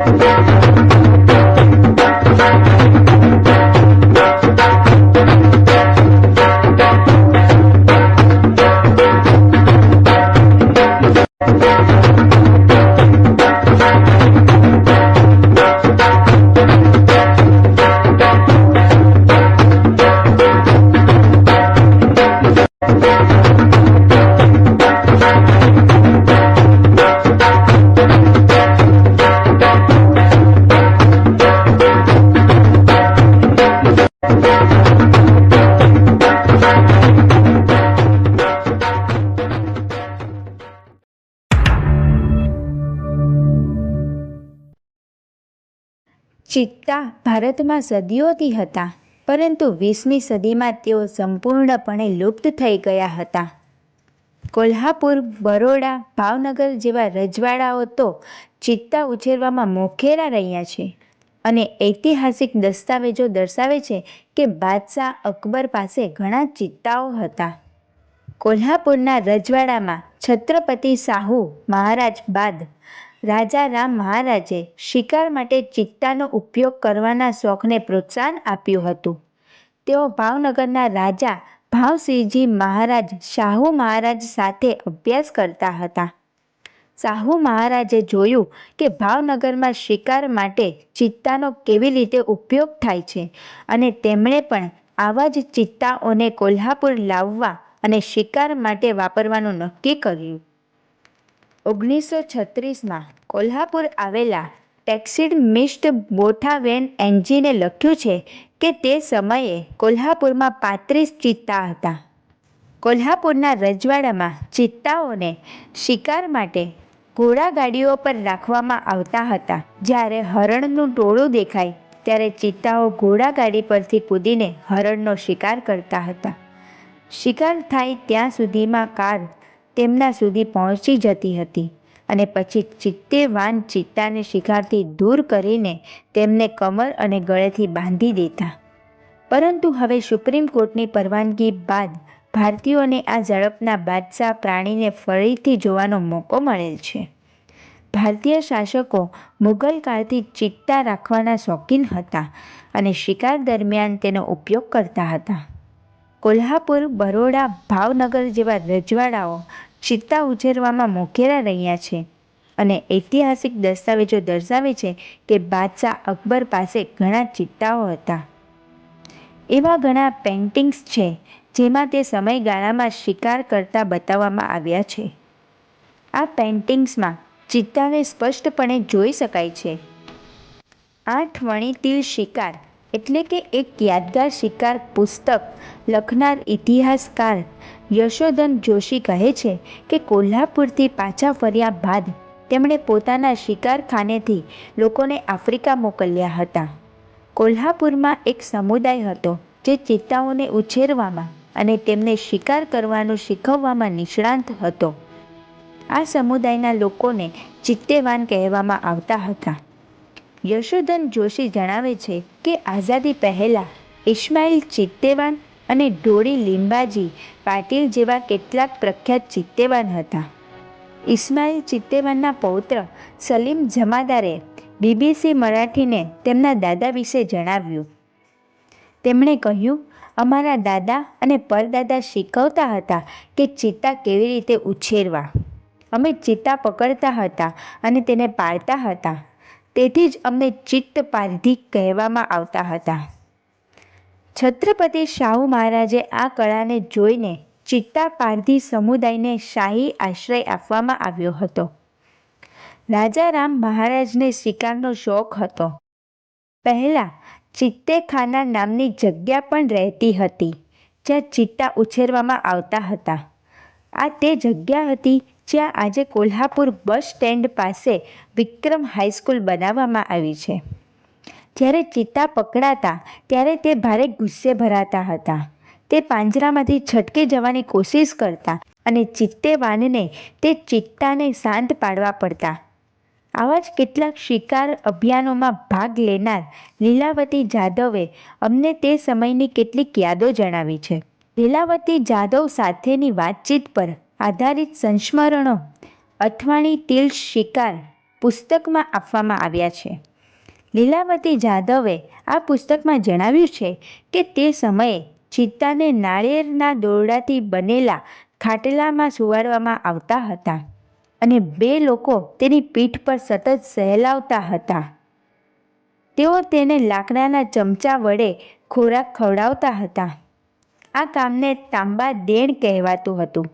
Thank you. ચિત્તા ભારતમાં સદીઓથી હતા, પરંતુ વીસમી સદીમાં તેઓ સંપૂર્ણપણે લુપ્ત થઈ ગયા હતા. કોલ્હાપુર, બરોડા, ભાવનગર જેવા રજવાડાઓ તો ચિત્તા ઉછેરવામાં મોખેરા રહ્યા છે અને ઐતિહાસિક દસ્તાવેજો દર્શાવે છે કે બાદશાહ અકબર પાસે ઘણા ચિત્તાઓ હતા. કોલ્હાપુરના રજવાડામાં છત્રપતિ શાહુ મહારાજ બાદ રાજા રામ મહારાજે શિકાર માટે ચિત્તાનો ઉપયોગ કરવાના શોખને પ્રોત્સાહન આપ્યું હતું. તેઓ ભાવનગરના રાજા ભાવસિંહજી મહારાજ, શાહુ મહારાજ સાથે અભ્યાસ કરતા હતા. શાહુ મહારાજે જોયું કે ભાવનગરમાં શિકાર માટે ચિત્તાનો કેવી રીતે ઉપયોગ થાય છે અને તેમણે પણ આવા જ ચિત્તાઓને કોલ્હાપુર લાવવા અને શિકાર માટે વાપરવાનું નક્કી કર્યું. ઓગણીસો છત્રીસમાં કોલ્હાપુર આવેલા ટેક્સિડ મિસ્ટ બોથાવેન એન્જીને લખ્યું છે કે તે સમયે કોલ્હાપુરમાં પાંત્રીસ ચિત્તા હતા. કોલ્હાપુરના રજવાડામાં ચિત્તાઓને શિકાર માટે ઘોડાગાડીઓ પર રાખવામાં આવતા હતા. જ્યારે હરણનું ટોળું દેખાય, ત્યારે ચિત્તાઓ ઘોડાગાડી પરથી કૂદીને હરણનો શિકાર કરતા હતા. શિકાર થાય ત્યાં સુધીમાં કાર તેમના સુધી પહોંચી જતી હતી અને પછી ચિત્તે વાન ચિત્તાને શિકારથી દૂર કરીને તેમને કમર અને ગળેથી બાંધી દેતા. પરંતુ હવે સુપ્રીમ કોર્ટની પરવાનગી બાદ ભારતીયોને આ ઝડપના બાદશાહ પ્રાણીને ફરીથી જોવાનો મોકો મળેલ છે. ભારતીય શાસકો મુઘલ કાળથી ચિત્તા રાખવાના શોખીન હતા અને શિકાર દરમિયાન તેનો ઉપયોગ કરતા હતા. કોલ્હાપુર, બરોડા, ભાવનગર જેવા રજવાડાઓ ચિત્તા ઉછેરવામાં મોકેરા રહ્યા છે. અને ઐતિહાસિક દસ્તાવેજો દર્શાવે છે કે બાદશાહ અકબર પાસે ઘણા ચિત્તાઓ હતા. એવા ઘણા પેઇન્ટિંગ્સ છે જેમાં તે સમયગાળામાં શિકાર કરતા બતાવવામાં આવ્યા છે. આ પેઇન્ટિંગ્સમાં ચિત્તાને સ્પષ્ટપણે જોઈ શકાય છે. આઠ વણીતિલ શિકાર એટલે કે એક યાદગાર શિકાર પુસ્તક લખનાર ઇતિહાસકાર યશોધન જોશી કહે છે કે કોલ્હાપુરથી પાછા ફર્યા બાદ તેમણે પોતાના શિકારખાનેથી લોકોને આફ્રિકા મોકલ્યા હતા. કોલ્હાપુરમાં એક સમુદાય હતો જે ચિત્તાઓને ઉછેરવામાં અને તેમને શિકાર કરવાનું શીખવવામાં નિષ્ણાંત હતો. આ સમુદાયના લોકોને ચિત્તેવાન કહેવામાં આવતા હતા. યશોધન જોશી જણાવે છે કે આઝાદી પહેલાં ઇસ્માઇલ ચિત્તેવાન અને ઢોળી લીંબાજી પાટીલ જેવા કેટલાક પ્રખ્યાત ચિત્તેવાન હતા. ઇસ્માઇલ ચિત્તેવાનના પૌત્ર સલીમ જમાદારે બીબીસી મરાઠીને તેમના દાદા વિશે જણાવ્યું. તેમણે કહ્યું, અમારા દાદા અને પરદાદા શીખવતા હતા કે ચિત્તા કેવી રીતે ઉછેરવા. અમે ચિત્તા પકડતા હતા અને તેને પાળતા હતા. તેથી જ અમને ચિત્ત પારધી કહેવામાં આવતા હતા. છત્રપતિ શાહુ મહારાજે આ કળાને જોઈને ચિત્તા પારધી સમુદાયને શાહી આશ્રય આપવામાં આવ્યો હતો. રાજા રામ મહારાજને શિકારનો શોખ હતો. પહેલાં ચિત્તેખાના નામની જગ્યા પણ રહેતી હતી, જ્યાં ચિત્તા ઉછેરવામાં આવતા હતા. આ તે જગ્યા હતી જ્યાં આજે કોલ્હાપુર બસ સ્ટેન્ડ પાસે વિક્રમ હાઈસ્કૂલ બનાવવામાં આવી છે. જ્યારે ચિત્તા પકડાતા, ત્યારે તે ભારે ગુસ્સે ભરાતા હતા. તે પાંજરામાંથી છટકી જવાની કોશિશ કરતા અને ચિત્તેવાનને તે ચિત્તાને શાંત પાડવા પડતા. આવા જ કેટલાક શિકાર અભિયાનોમાં ભાગ લેનાર લીલાવતી જાધવે અમને તે સમયની કેટલીક યાદો જણાવી છે. લીલાવતી જાદવ સાથેની વાતચીત પર આધારિત સંસ્મરણો અઠવાણી તિલ શિકાર પુસ્તકમાં આપવામાં આવ્યા છે. લીલાવતી જાદવે આ પુસ્તકમાં જણાવ્યું છે કે તે સમયે ચિત્તાને નાળિયેરના દોરડાથી બનેલા ખાટલામાં સુવાડવામાં આવતા હતા અને બે લોકો તેની પીઠ પર સતત સહેલાવતા હતા. તેઓ તેને લાકડાના ચમચા વડે ખોરાક ખવડાવતા હતા. આ કામને તાંબા દેણ કહેવાતું હતું.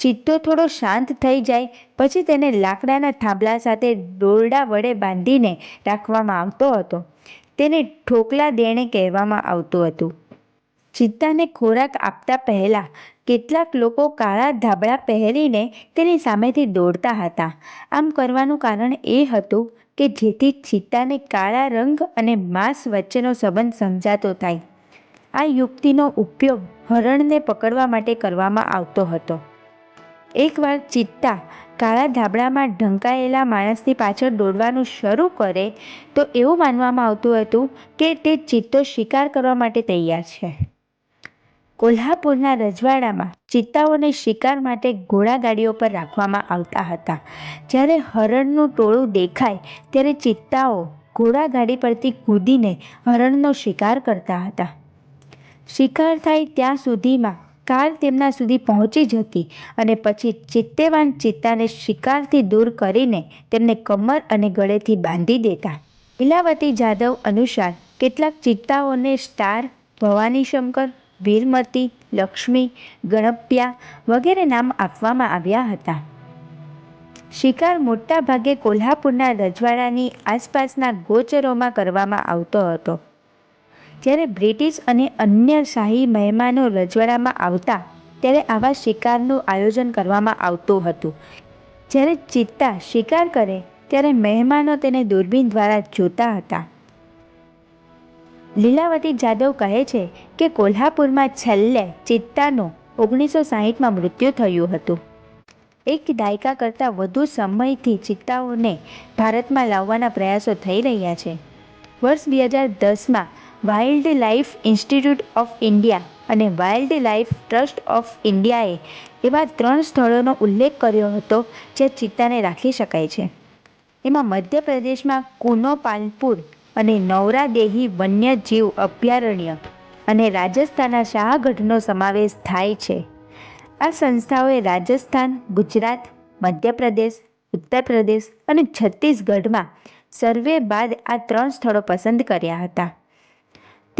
ચિત્તો થોડો શાંત થઈ જાય, પછી તેને લાકડાના થાંભલા સાથે દોરડા વડે બાંધીને રાખવામાં આવતો હતો. તેને ઠોકલા દેણે કહેવામાં આવતું હતું. ચિત્તાને ખોરાક આપતા પહેલા કેટલાક લોકો કાળા ધાબળા પહેરીને તેની સામેથી દોડતા હતા. આમ કરવાનું કારણ એ હતું કે જેથી ચિત્તાને કાળા રંગ અને માંસ વચ્ચેનો સંબંધ સમજાતો થાય. આ યુક્તિનો ઉપયોગ હરણને પકડવા માટે કરવામાં આવતો હતો. એકવાર ચિત્તા કાળા ધાબળામાં ઢંકાયેલા માણસની પાછળ દોડવાનું શરૂ કરે, તો એવું માનવામાં આવતું હતું કે તે ચિત્તો શિકાર કરવા માટે તૈયાર છે. કોલ્હાપુરના રજવાડામાં ચિત્તાઓને શિકાર માટે ઘોડાગાડીઓ પર રાખવામાં આવતા હતા. જ્યારે હરણનું ટોળું દેખાય, ત્યારે ચિત્તાઓ ઘોડાગાડી પરથી કૂદીને હરણનો શિકાર કરતા હતા. શિકાર થાય ત્યાં સુધીમાં કાર તેમના સુધી પહોંચી જતી અને પછી ચિત્તેવાન ચિત્તાને શિકારથી દૂર કરીને તેમને કમર અને ગળેથી બાંધી દેતા. લીલાવતી જાદવ અનુસાર કેટલાક ચિત્તાઓને સ્ટાર ભવાની શંકર, વીરમતી, લક્ષ્મી, ગણપ્યા વગેરે નામ આપવામાં આવ્યા હતા. શિકાર મોટાભાગે કોલ્હાપુરના રજવાડાની આસપાસના ગોચરોમાં કરવામાં આવતો હતો. જ્યારે બ્રિટિશ અને અન્ય શાહી મહેમાનો રજવાડામાં આવતા, ત્યારે આવા શિકારનું આયોજન કરવામાં આવતું હતું. જ્યારે ચિત્તા શિકાર કરે, ત્યારે મહેમાનો તેને દૂરબીન દ્વારા જોતા હતા. લીલાવતી જાદવ કહે છે કે કોલ્હાપુરમાં છેલ્લે ચિત્તાનું ઓગણીસો સાહીઠમાં મૃત્યુ થયું હતું. એક દાયકા કરતાં વધુ સમયથી ચિત્તાઓને ભારતમાં લાવવાના પ્રયાસો થઈ રહ્યા છે. વર્ષ બે હજાર દસમાં Wildlife Institute of India અને વાઇલ્ડ લાઇફ ટ્રસ્ટ ઓફ ઇન્ડિયાએ એવા ત્રણ સ્થળોનો ઉલ્લેખ કર્યો હતો જ્યાં ચિત્તાને રાખી શકાય છે. એમાં મધ્યપ્રદેશમાં કુનો પાલપુર અને નૌરાદેહી વન્યજીવ અભયારણ્ય અને રાજસ્થાનના શાહગઢનો સમાવેશ થાય છે. આ સંસ્થાઓએ રાજસ્થાન, ગુજરાત, મધ્યપ્રદેશ ઉત્તર પ્રદેશ અને છત્તીસગઢમાં સર્વે બાદ આ ત્રણ સ્થળો પસંદ કર્યા હતા.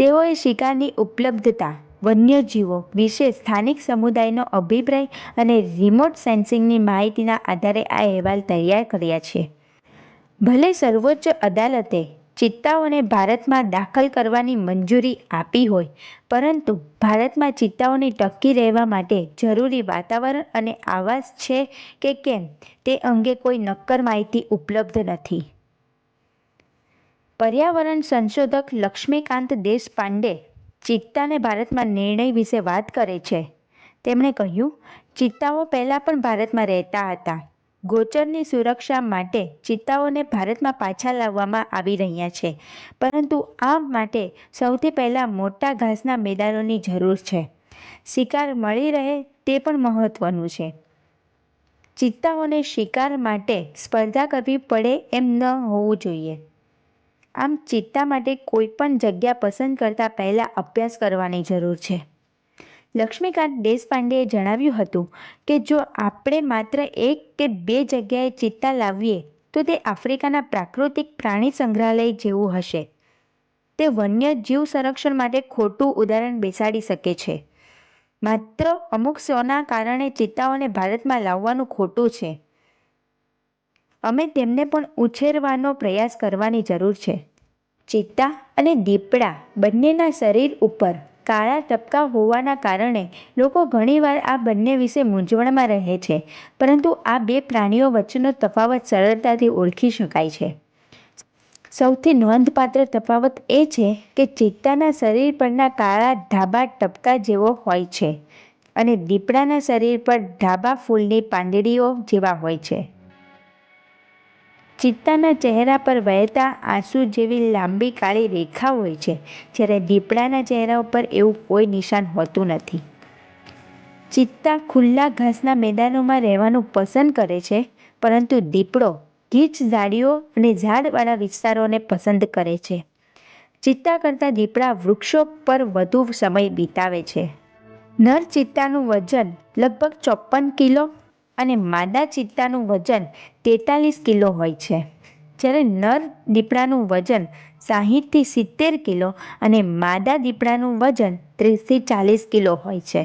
તેઓએ શિકારની ઉપલબ્ધતા, વન્યજીવો વિશે સ્થાનિક સમુદાયનો અભિપ્રાય અને રિમોટ સેન્સિંગની માહિતીના આધારે આ અહેવાલ તૈયાર કર્યા છે. ભલે સર્વોચ્ચ અદાલતે ચિત્તાઓને ભારતમાં દાખલ કરવાની મંજૂરી આપી હોય, પરંતુ ભારતમાં ચિત્તાઓની ટકી રહેવા માટે જરૂરી વાતાવરણ અને આવાસ છે કે કેમ તે અંગે કોઈ નક્કર માહિતી ઉપલબ્ધ નથી. પર્યાવરણ સંશોધક લક્ષ્મીકાંત દેશપાંડે ચિત્તાને ભારતમાં નિર્ણય વિશે વાત કરે છે. તેમણે કહ્યું, ચિત્તાઓ પહેલાં પણ ભારતમાં રહેતા હતા. ગોચરની સુરક્ષા માટે ચિત્તાઓને ભારતમાં પાછા લાવવામાં આવી રહ્યા છે. પરંતુ આ માટે સૌથી પહેલાં મોટા ઘાસના મેદાનોની જરૂર છે. શિકાર મળી રહે તે પણ મહત્ત્વનું છે. ચિત્તાઓને શિકાર માટે સ્પર્ધા કરવી પડે એમ ન હોવું જોઈએ. આમ ચિત્તા માટે કોઈપણ જગ્યા પસંદ કરતાં પહેલાં અભ્યાસ કરવાની જરૂર છે. લક્ષ્મીકાંત દેશપાંડેએ જણાવ્યું હતું કે જો આપણે માત્ર એક કે બે જગ્યાએ ચિત્તા લાવીએ, તો તે આફ્રિકાના પ્રાકૃતિક પ્રાણી સંગ્રહાલય જેવું હશે. તે વન્ય જીવ સંરક્ષણ માટે ખોટું ઉદાહરણ બેસાડી શકે છે. માત્ર અમુક શોના કારણે ચિત્તાઓને ભારતમાં લાવવાનું ખોટું છે. અમે તેમને પણ ઉછેરવાનો પ્રયાસ કરવાની જરૂર છે. ચિત્તા અને દીપડા બંનેના શરીર ઉપર કાળા ટપકા હોવાના કારણે લોકો ઘણીવાર આ બંને વિશે મૂંઝવણમાં રહે છે, પરંતુ આ બે પ્રાણીઓ વચ્ચેનો તફાવત સરળતાથી ઓળખી શકાય છે. સૌથી નોંધપાત્ર તફાવત એ છે કે ચિત્તાના શરીર પરના કાળા ધાબા ટપકા જેવો હોય છે અને દીપડાના શરીર પર ધાબા ફૂલની પાંદડીઓ જેવા હોય છે. ચિત્તાના ચહેરા પર વહેતા આંસુ જેવી લાંબી કાળી રેખા હોય છે જ્યારે દીપડાના ચહેરા ઉપર એવું કોઈ નિશાન હોતું નથી ચિત્તા ખુલ્લા ઘાસના મેદાનોમાં રહેવાનું પસંદ કરે છે, પરંતુ દીપડો ગીચ ઝાડીઓ અને ઝાડવાળા વિસ્તારોને પસંદ કરે છે. ચિત્તા કરતાં દીપડા વૃક્ષો પર વધુ સમય વિતાવે છે. નર ચિત્તાનું વજન લગભગ ચોપ્પન કિલો અને માદા ચિત્તાનું વજન તેતાલીસ કિલો હોય છે. જ્યારે નર દીપડાનું વજન સાહીઠથી સિત્તેર કિલો અને માદા દીપડાનું વજન ત્રીસથી ચાલીસ કિલો હોય છે.